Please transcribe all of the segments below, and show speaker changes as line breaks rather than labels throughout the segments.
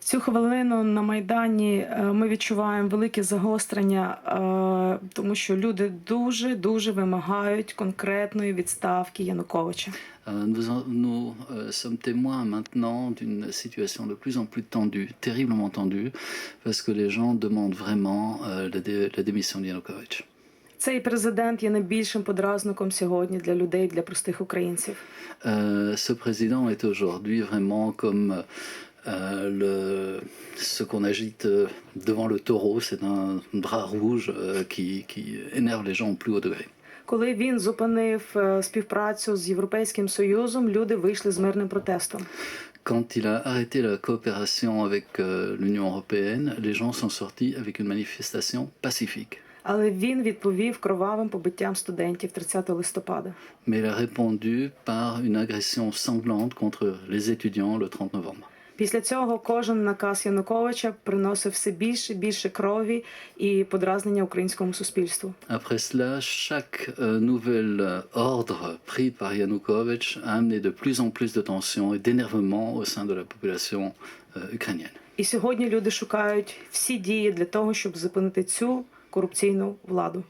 В цю хвилину на Майдані е, ми відчуваємо велике загострення, е, тому що люди дуже дуже вимагають конкретної відставки Януковича.
Euh, Nous, euh, sommes témoins maintenant d'une situation de plus en plus tendue, terriblement tendue, parce que les gens demandent vraiment euh, la, dé- la démission de Yanukovych.
Цей президент є найбільшим подразником сьогодні для людей, для простих українців.
Euh, ce président est aujourd'hui vraiment comme euh, le, ce qu'on agite euh, devant le taureau, c'est un bras rouge euh, qui, qui énerve les gens au plus haut degré.
Коли він зупинив е, співпрацю з Європейським Союзом, люди вийшли з мирним протестом.
Quand il a arrêté la coopération avec euh, l'Union européenne, les gens sont sortis avec une manifestation pacifique.
Але він відповів кровавим побиттям студентів 30 листопада.
Mais il a répondu par une agression sanglante contre les étudiants le 30 novembre.
Після цього кожен наказ Януковича приносив все більше і більше крові і подразнення українському суспільству.
Après cela, chaque euh, nouvel euh, ordre pris par Yanukovych a amené de plus en plus de tensions et d'énervement au sein de la population euh, ukrainienne.
І сьогодні люди шукають всі дії для того, щоб зупинити цю корупційну владу.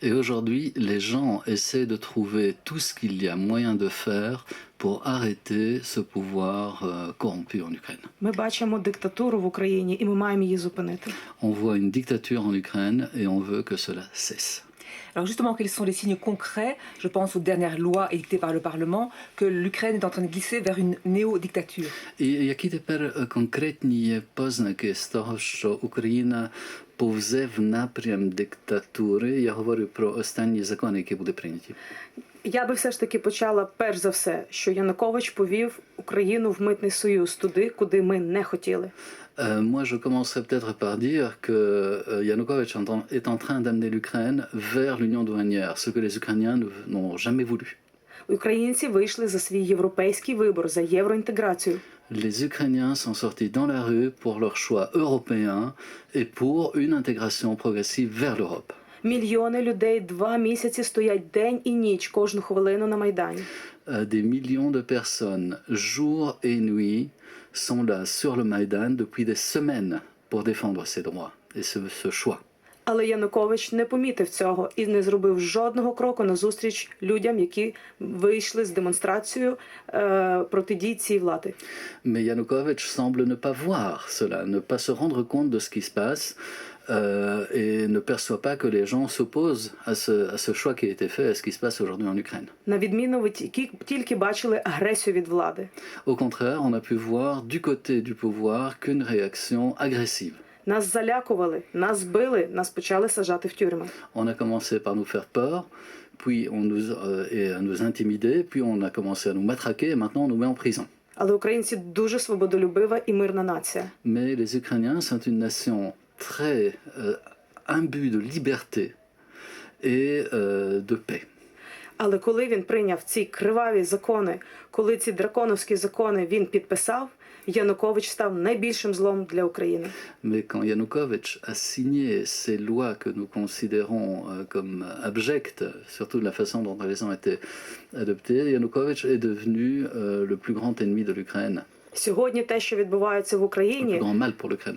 Et aujourd'hui, les gens essaient de trouver tout ce qu'il y a moyen de faire pour arrêter ce pouvoir euh, corrompu en Ukraine.
Ми бачимо диктатуру в Україні, і ми маємо її зупинити.
On voit une dictature en Ukraine et on veut que cela cesse.
Alors justement, quels sont les signes concrets, je pense aux dernières lois édictées par le Parlement, que l'Ukraine est en train de glisser vers une néo-dictature
І які тепер е, конкретні є познаки з того, що Україна повзе в напрям диктатури? Я говорю про останні закони, які були прийняті.
Я би все ж таки почала перш за все, що Янукович повів Україну в митний союз туди, куди ми не хотіли.
Euh, moi, je commencerai peut-être par dire que euh, Yanukovych est en- train d'amener l'Ukraine vers l'union douanière, ce que les Ukrainiens n'ont jamais voulu.
Українці вийшли за свій європейський вибор за євроінтеграцію.
Les Ukrainiens sont sortis dans la rue pour leur choix européen et pour une intégration progressive vers l'Europe.
Мільйони людей два місяці стоять день і ніч кожну хвилину на майдані.
Euh, des millions de personnes, jour et nuit, sont là sur le Maïdan depuis des semaines pour défendre ces droits et ce, ce choix.
Але Янукович не помітив цього і не зробив жодного кроку назустріч людям, які вийшли з демонстрацією е, протидії цій влади.
Mais Yanukovych semble ne pas voir cela, ne pas se rendre compte de ce qui se passe euh, et ne perçoit pas que les gens s'opposent à ce, à ce choix qui a été fait, à ce qui se passe aujourd'hui en Ukraine.
На відміну ви тільки, бачили агресію від влади.
Au contraire, on a pu voir du côté du pouvoir qu'une réaction agressive.
Нас залякували, нас били, нас почали сажати в тюрми.
On a commencé par nous faire peur, puis on nous, euh, et à nous intimider, puis on a commencé à nous matraquer et maintenant on nous met en prison.
Але українці дуже свободолюбива і мирна нація.
Mais les Ukrainiens sont une nation très euh, imbue de liberté et euh, de paix.
Але коли він прийняв ці криваві закони, коли ці драконовські закони він підписав, Янукович став найбільшим злом для України.
Mais quand Yanukovych a signé ces lois que nous considérons euh, comme abjectes, surtout de la façon dont elles ont été adoptées, Yanukovych est devenu euh, le plus grand ennemi de l'Ukraine,
Сьогодні те, що відбувається в Україні,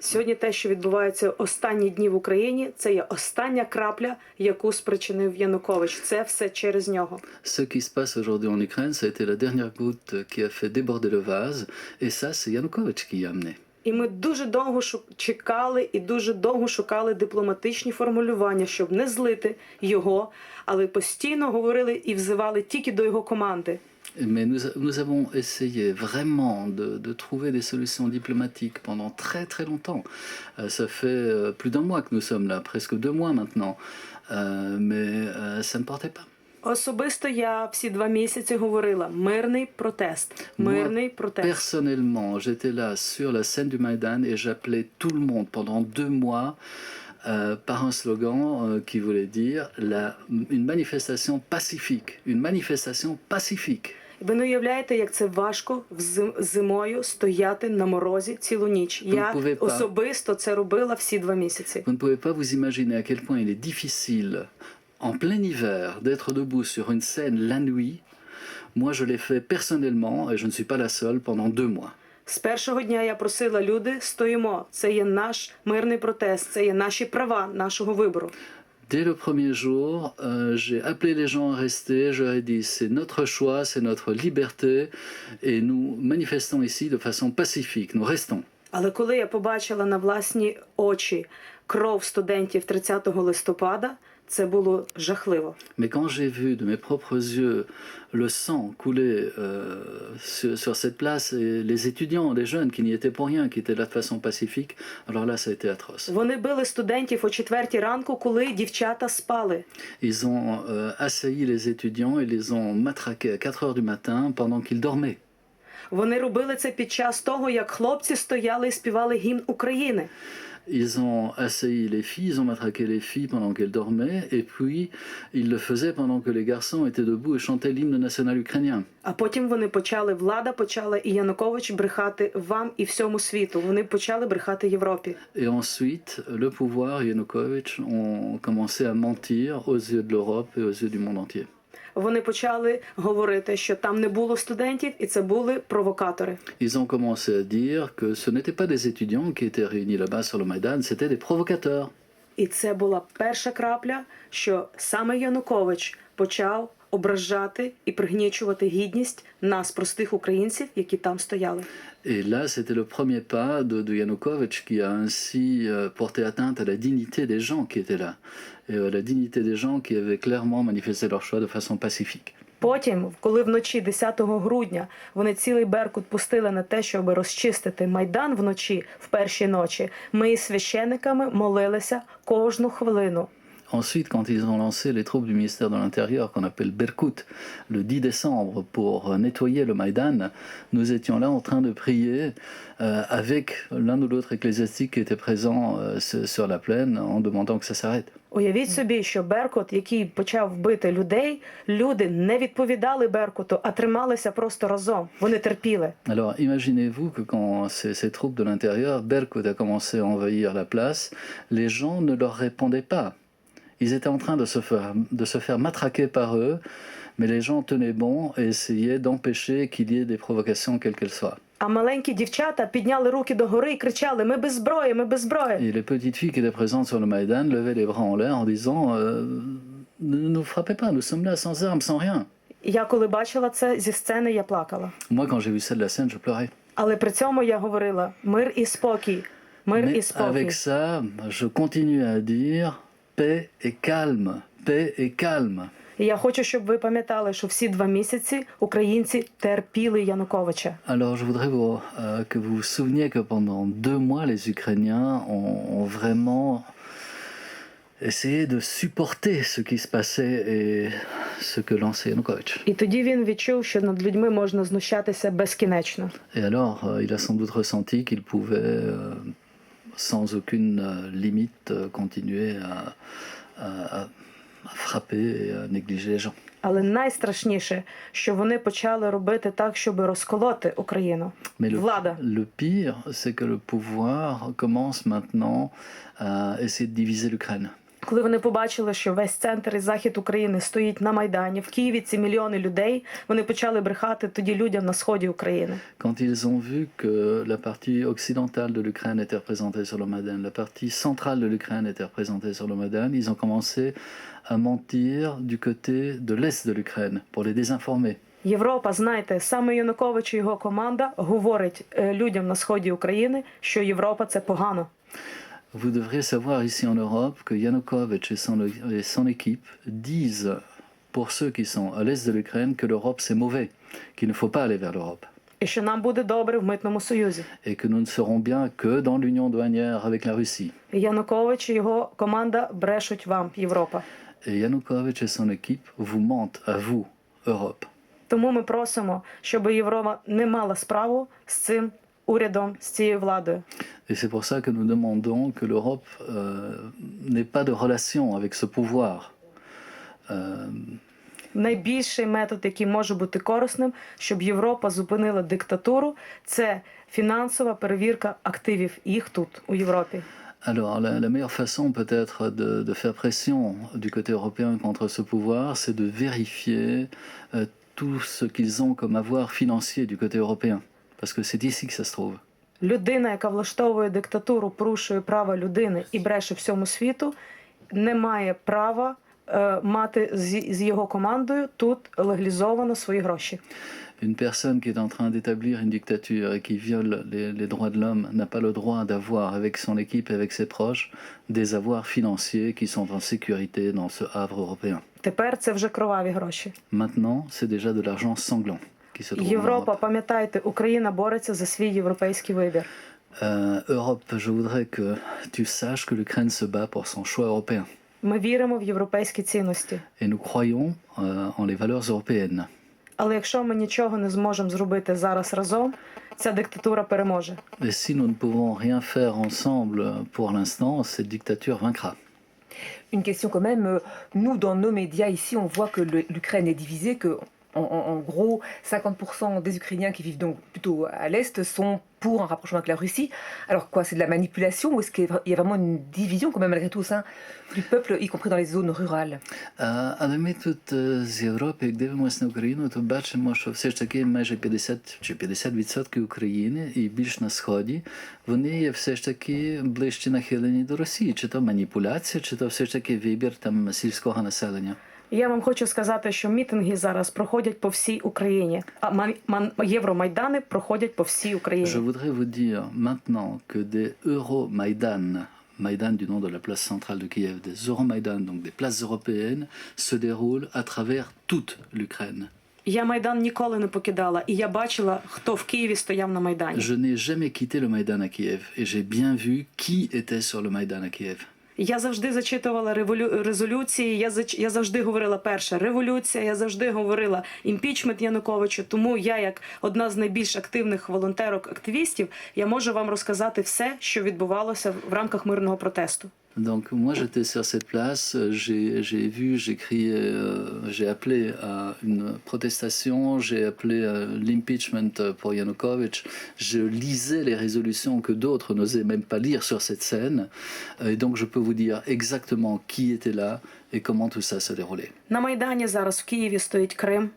сьогодні те, що відбувається останні дні в Україні, це є остання крапля, яку спричинив Янукович. Це все через нього.
Ce qui se passe aujourd'hui en Ukraine, ça a été la dernière goutte qui a fait déborder le vase, et ça, c'est Yanukovych qui y a amené.
І ми дуже довго чекали і дуже довго шукали дипломатичні формулювання, щоб не злити його, але постійно говорили і взивали тільки до його команди.
Mais nous, a- nous avons essayé vraiment de, de trouver des solutions diplomatiques pendant très très longtemps. Euh, ça fait euh, plus d'un mois que nous sommes là, presque deux mois maintenant, Euh, mais euh, ça ne portait pas.
Особисто я всі два місяці говорила мирний протест, мирний протест.
Personnellement, j'étais là sur la scène du Maïdan et j'appelais tout le monde pendant deux mois euh, par un slogan euh, qui voulait dire la, une manifestation pacifique. Une manifestation pacifique.
Ви не уявляєте, як це важко зимою стояти на морозі цілу ніч.
Ви
Я особисто це робила всі два місяці.
Vous ne pouvez pas vous imaginer à quel point il est difficile, en plein hiver, d'être debout sur une scène la nuit. Moi, je l'ai fait personnellement, et je ne suis pas la seule, pendant deux mois.
З першого дня я просила люди, стоїмо. Це є наш мирний протест, це є наші права, нашого вибору.
Dès le premier jour, euh, j'ai appelé les gens à rester. Je leur ai dit c'est notre choix, c'est notre liberté, et nous manifestons ici de façon pacifique. Nous restons.
Але коли я побачила на власні очі кров студентів 30 листопада, Це було жахливо.
Mais quand j'ai vu de mes propres yeux le sang couler euh, sur, sur cette place, et les étudiants, les jeunes qui n'y étaient pour rien, qui étaient là de façon pacifique, alors là, ça a été atroce.
Вони били студентів о четвертій ранку, коли дівчата спали.
Ils ont euh, assailli les étudiants et les ont matraqués à 4 heures du matin pendant qu'ils dormaient.
Вони робили це під час того, як хлопці стояли і співали гімн України.
Ils ont assailli les filles, ils ont matraqué les filles pendant qu'elles dormaient, et puis ils le faisaient pendant que les garçons étaient debout et chantaient l'hymne national ukrainien.
А потім вони почали, влада почала і Янукович брехати вам і всьому світу. Вони почали брехати Європі.
Et ensuite, le pouvoir, Yanukovych, ont commencé à mentir aux yeux de l'Europe et aux yeux du monde entier.
Вони почали говорити, що там не було студентів, і це були провокатори.
Ils ont commencé à dire que ce n'étaient pas des étudiants qui étaient réunis là-bas sur le Maïdan, c'était des provocateurs.
І це була перша крапля, що саме Янукович почав ображати і пригнічувати гідність нас, простих українців, які там стояли.
Et là, c'était le premier pas de, de Yanukovych qui a ainsi euh, porté atteinte à la dignité des gens qui étaient là, et à la dignité des gens qui avaient clairement manifesté leur choix de façon pacifique.
Потім, коли вночі 10 грудня вони цілий беркут пустили на те, щоб розчистити майдан вночі в перші ночі, ми із священиками молилися кожну хвилину.
Ensuite, quand ils ont lancé les troupes du ministère de l'Intérieur, qu'on appelle Berkut, le 10 décembre, pour nettoyer le Maïdan, nous étions là en train de prier euh, avec l'un ou l'autre ecclésiastique qui était présent euh, sur sur la plaine en demandant que ça s'arrête.
Уявіть собі, що Беркут, який почав вбити людей, люди не відповідали Беркуту, а трималися просто разом. Вони терпіли.
Alors imaginez-vous que quand ces, ces troupes de l'intérieur, Berkut a commencé à envahir la place, les gens ne leur répondaient pas. Ils étaient en train de se faire, de se faire matraquer par eux, mais les gens tenaient bon et essayaient d'empêcher qu'il y ait des provocations quelles qu'elles soient.
А маленькі дівчата підняли руки догори і кричали: Ми без зброї, ми без зброї.
Et les petites filles qui étaient présentes sur le Maïdan levaient les bras en l'air en disant euh, Ne nous frappez pas, nous sommes là sans armes, sans rien.
Я коли бачила це зі сцени, я плакала.
Moi, quand j'ai vu ça de la scène, je pleurais.
Але при цьому я говорила: мир і спокій, мир і
Mais
спокій.
avec ça, je continue à dire paix et calme, paix et calme.
І я хочу, щоб ви пам'ятали, що всі два місяці українці терпіли Януковича.
Alors, je voudrais vous, euh, que vous vous souveniez que pendant deux mois, les Ukrainiens ont, ont vraiment essayé de supporter ce qui se passait et ce que lançait Yanukovych.
І тоді він відчув, що над людьми можна знущатися безкінечно.
Et alors, euh, il a sans doute ressenti qu'il pouvait, euh, sans aucune euh, limite, euh, continuer à, à- à- à frapper et à négliger les gens.
Але найстрашніше, що вони почали робити так, щоб розколоти Україну.
Mais le,
Влада.
le pire, c'est que le pouvoir commence maintenant à essayer de diviser l'Ukraine.
Коли вони побачили, що весь центр і захід України стоїть на майдані, в Києві ці мільйони людей, вони почали брехати тоді людям на сході України.
Quand ils ont vu que la partie occidentale de l'Ukraine était représentée sur le Maïdan, la partie centrale de l'Ukraine était représentée sur le Maïdan, ils ont commencé à mentir du côté de l'est de l'Ukraine pour les désinformer.
Європа, знаєте, саме Янукович і його команда говорить е, людям на сході України, що Європа це погано.
Vous devriez savoir ici en Europe que Yanukovych et son, et son équipe disent, pour ceux qui sont à l'est de l'Ukraine, que l'Europe c'est mauvais, qu'il ne faut pas aller vers l'Europe.
І що нам буде добре в митному союзі.
Et que nous ne serons bien que dans l'union douanière avec la Russie.
І Янукович і його команда брешуть вам, Європа.
Et Yanukovych et son équipe vous mentent à vous, Europe.
Тому ми просимо, щоб Європа не мала справу з цим урядом з цією владою.
Et c'est pour ça que nous demandons que l'Europe euh, n'ait pas de relation avec ce pouvoir. Euh,
Найбільший метод, який може бути корисним, щоб Європа зупинила диктатуру, це фінансова перевірка активів їх тут у Європі.
alors, la, la meilleure façon peut-être de, de faire pression du côté européen contre ce pouvoir, c'est de vérifier euh, tout ce qu'ils ont comme avoir financier du côté européen. Parce que c'est ici que ça se trouve.
Людина, яка влаштовує диктатуру, порушує права людини і бреше всьому світу, не має права е, мати з, з його командою тут легалізовано свої гроші.
Une personne qui est en train d'établir une dictature et qui viole les, les droits de l'homme n'a pas le droit d'avoir avec son équipe et avec ses proches des avoirs financiers qui sont en sécurité dans ce havre européen.
Тепер це вже кроваві гроші.
Maintenant, c'est déjà de l'argent sanglant qui se trouve en
Європа,
Europe.
пам'ятайте, Україна бореться за свій європейський вибір.
Euh, Europe, je voudrais que tu saches que l'Ukraine se bat pour son choix européen.
Ми віримо в європейські цінності.
Et nous croyons euh, en les valeurs européennes.
Але якщо ми нічого не зможемо зробити зараз разом, ця диктатура переможе.
Et si nous ne pouvons rien faire ensemble pour l'instant, cette dictature vaincra.
Une question quand même. euh, Nous, dans nos médias ici, on voit que le- l'Ukraine est divisée, que en, en- en gros, 50% des Ukrainiens qui vivent donc plutôt à l'Est sont pour un rapprochement avec la Russie. Alors quoi, c'est de la manipulation ou est-ce qu'il y a- il y a vraiment une division quand même malgré tout au sein du peuple, y compris dans les zones rurales
А, Але ми тут е, з Європи, як дивимося на Україну, то бачимо, що все ж таки майже 50 чи 50% України і більш на сході, вони є все ж таки ближче нахилені до Росії. Чи то маніпуляція, чи то все ж таки вибір там сільського населення.
Я вам хочу сказати, що мітинги зараз проходять по всій Україні, а євромайдани проходять по всій
Je voudrais vous dire maintenant que des Euromaïdan, Maïdan du nom de la place centrale de Kiev, des Euromaïdan, donc des places européennes, se déroulent à travers toute l'Ukraine.
Я майдан ніколи не покидала, і я бачила, хто в Києві стояв на майдані.
Je n'ai jamais quitté le Maïdan à Kiev et j'ai bien vu qui était sur le Maïdan à Kiev.
Я завжди зачитувала револю... резолюції. Я зач... я завжди говорила перша революція. Я завжди говорила імпічмент Януковичу. Тому я, як одна з найбільш активних волонтерок активістів, я можу вам розказати все, що відбувалося в рамках мирного протесту.
Donc moi j'étais sur cette place, j'ai j'ai vu, j'ai crié, euh, j'ai appelé à une protestation, j'ai appelé à l'impeachment pour Yanukovych, je lisais les résolutions que d'autres n'osaient même pas lire sur cette scène, et donc je peux vous dire exactement qui était là et comment tout ça se déroulait.
На майдані зараз в Києві стоїть Крим,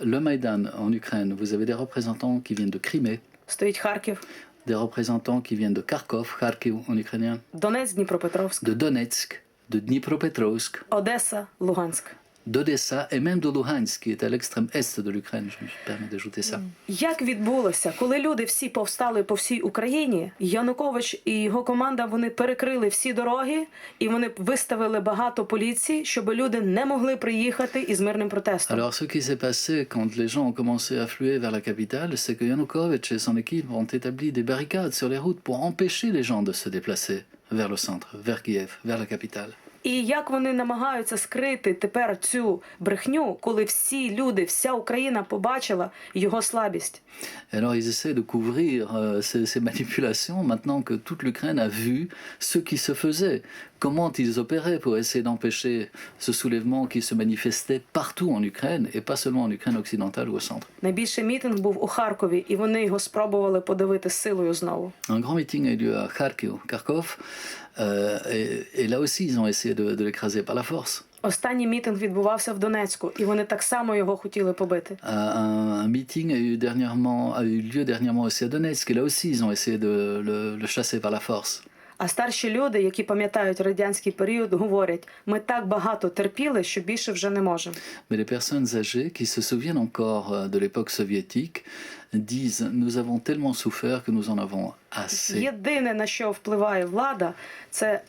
Le Maïdan en Ukraine, vous avez des représentants qui viennent de Crimée,
стоїть Харків,
des représentants qui viennent de Kharkov, Kharkiv en ukrainien,
Donetsk, Dnipropetrovsk,
de Donetsk, Dnipropetrovsk,
Odessa, Luhansk,
d'Odessa et même de Luhansk, qui est à l'extrême est de l'Ukraine. Je me permets d'ajouter ça.
Як відбулося, коли люди всі повстали по всій Україні, Янукович і його команда вони перекрили всі дороги і вони виставили багато поліції, щоб люди не могли приїхати із мирним протестом.
Alors, ce qui s'est passé quand les gens ont commencé à affluer vers la capitale, c'est que Yanukovych et son équipe ont établi des barricades sur les routes pour empêcher les gens de se déplacer vers le centre, vers Kiev, vers la capitale.
І як вони намагаються скрити тепер цю брехню, коли всі люди, вся Україна побачила його слабість.
Alors, ils essaient de couvrir euh, ces, ces manipulations maintenant que toute l'Ukraine a vu ce qui se faisait, comment ils opéraient pour essayer d'empêcher ce soulèvement qui se manifestait partout en Ukraine et pas seulement en Ukraine occidentale ou au centre.
Найбільший мітинг був у Харкові, і вони його спробували подавити силою знову.
Un grand meeting a eu lieu à Kharkiv, Kharkov, euh, et, et là aussi ils ont essayé de, de l'écraser par la force.
Останній мітинг відбувався в Донецьку, і вони так само його хотіли побити.
Un, un meeting a eu, dernièrement, a eu lieu dernièrement aussi à Donetsk, et là aussi ils ont essayé de le, le chasser par la force.
А старші люди, які пам'ятають радянський період, говорять: ми так багато терпіли, що більше вже не можемо.
Mais les personnes âgées qui se souviennent encore euh, de l'époque soviétique disent Nous avons tellement souffert que nous en avons assez.
Єдине на що впливає влада, це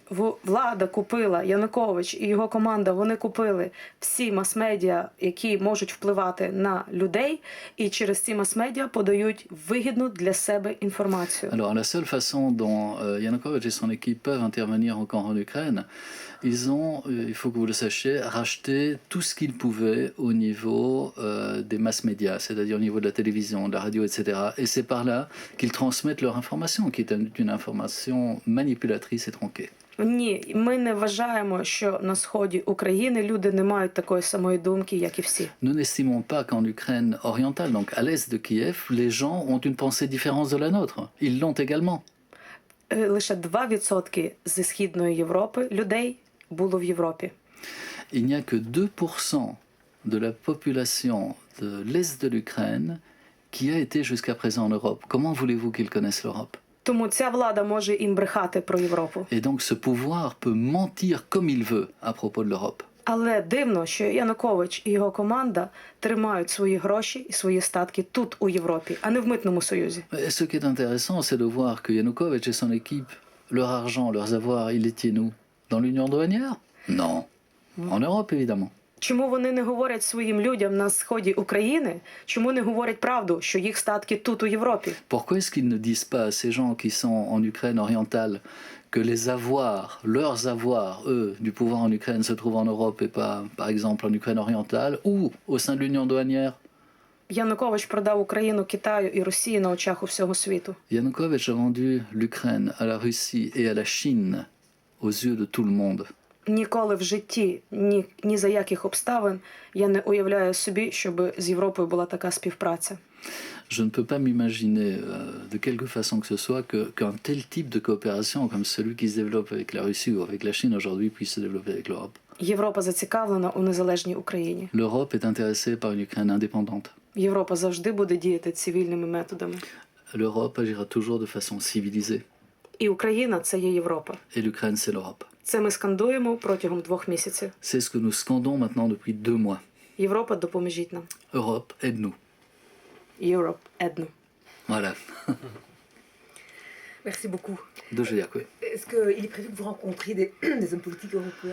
влада купила Янукович і його команда. Вони купили всі мас-медіа, які можуть впливати на людей, і через ці мас-медіа подають вигідну для себе інформацію.
Alors, la seule façon dont Yanukovych et son équipe peuvent intervenir encore en Ukraine, ils ont, euh, il faut que vous le sachiez, racheté tout ce qu'ils pouvaient au niveau euh, des mass médias, c'est-à-dire au niveau de la télévision, de la radio, etc. Et c'est par là qu'ils transmettent leur information, qui est une une information manipulatrice et tronquée.
Ні, ми не вважаємо, що на сході України люди не мають такої самої думки, як і всі.
Nous n'estimons pas qu'en Ukraine orientale, donc à l'est de Kiev, les gens ont une pensée différente de la nôtre. Ils l'ont également.
Е, Лише 2% зі східної Європи людей було в Європі.
Il n'y a que 2% de la population de l'est de l'Ukraine qui a été jusqu'à présent en Europe. Comment voulez-vous qu'ils connaissent l'Europe
Тому ця влада може їм брехати про Європу.
Et donc ce pouvoir peut mentir comme il veut à propos de l'Europe.
Але дивно, що Янукович і його команда тримають свої гроші і свої статки тут, у Європі, а не в митному союзі.
Et ce qui est intéressant, c'est de voir que Yanukovych et son équipe, leur argent, leurs avoirs, ils les tiennent où Dans l'Union douanière Non. En Europe, évidemment.
Чому вони не говорять своїм людям на сході України? Чому не говорять правду, що їх статки тут у Європі?
Pourquoi est-ce qu'ils ne disent pas à ces gens qui sont en Ukraine orientale que les avoirs, leurs avoirs, eux, du pouvoir en Ukraine se trouvent en Europe et pas, par exemple, en Ukraine orientale ou au sein de l'Union douanière
Янукович продав Україну Китаю і Росії на очах у всього світу.
Yanukovych a vendu l'Ukraine à la Russie et à la Chine aux yeux de tout le monde.
Ніколи в житті, ні, ні за яких обставин я не уявляю собі, щоб з Європою була така співпраця.
Je ne peux pas m'imaginer euh, de quelque façon que ce soit que- qu'un tel type de coopération comme celui qui se développe avec la Russie ou avec la Chine aujourd'hui puisse se développer avec l'Europe.
Європа зацікавлена у незалежній Україні.
L'Europe est intéressée par une Ukraine indépendante.
Європа завжди буде діяти цивільними методами.
L'Europe agira toujours de façon civilisée.
І Україна це є Європа.
Et l'Ukraine, c'est l'Europe.
Це ми скандуємо протягом двох місяців.
C'est ce que nous scandons maintenant depuis deux mois.
Європа, допоможіть нам.
Europe, aide-nous.
Europe, едно.
Voilà.
Merci beaucoup.
Дуже дякую.
Est-ce qu'il est prévu que vous rencontriez des, des hommes politiques européens